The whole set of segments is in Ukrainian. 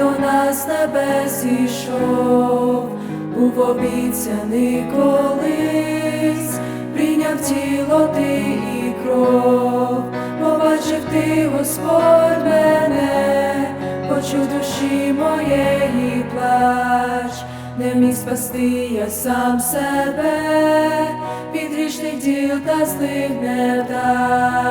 до нас небес зійшов, був обіцяний колись, прийняв тіло ти і кров, побачив ти, Господь мене, почув душі моєї плач, не міг спасти я сам себе, від грішних діл та злих невдач.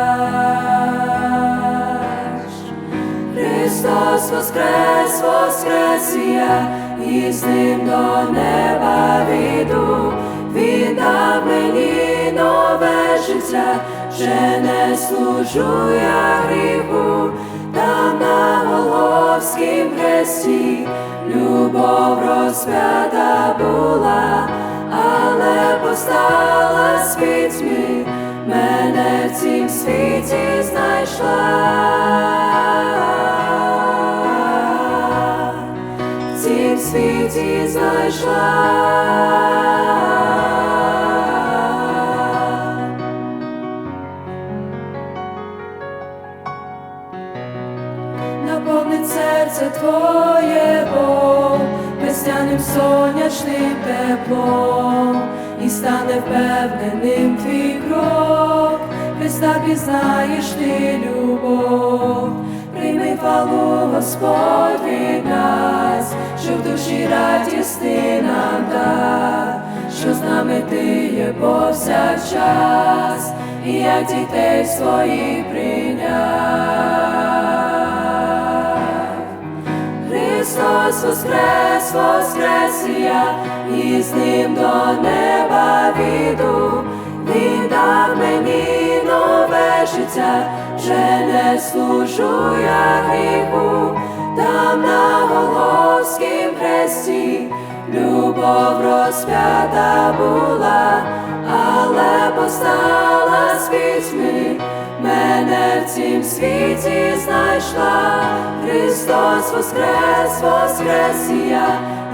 Воскрес, воскрес я, і з ним до неба війду, Він дав мені нове життя, вже не служу я гріху, там на Голговськім хресті любов розп'ята була, але постала з пітьми, мене в цім світі знайшла. Цім світі знайшла. Наповнить серце твоє Бог, весняним сонячним теплом, і стане впевненим твій крок, Христа пізнаєш ти любов, прийми хвалу Господь що в душі радість ти нам дав, що з нами ти є повсякчас, і як дітей своїх прийняв. Христос воскрес, воскрес я, і з ним до неба віду, Він дав мені нове життя, вже не служу я гріху, любов розп'ята була, але постала з пітьми, мене в цім світі знайшла, Христос воскрес, воскрес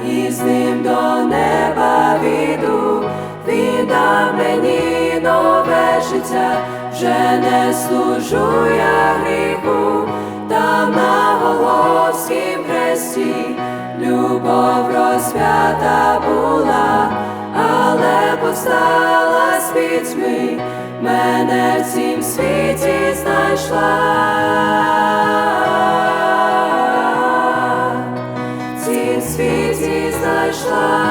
і з ним до неба віду, Він дав мені нове життя, вже не служу я гріху, там на Голговськім хресті любов розп'ята була, але повстала з пітьми, мене в цім світі знайшла, в цім світі знайшла.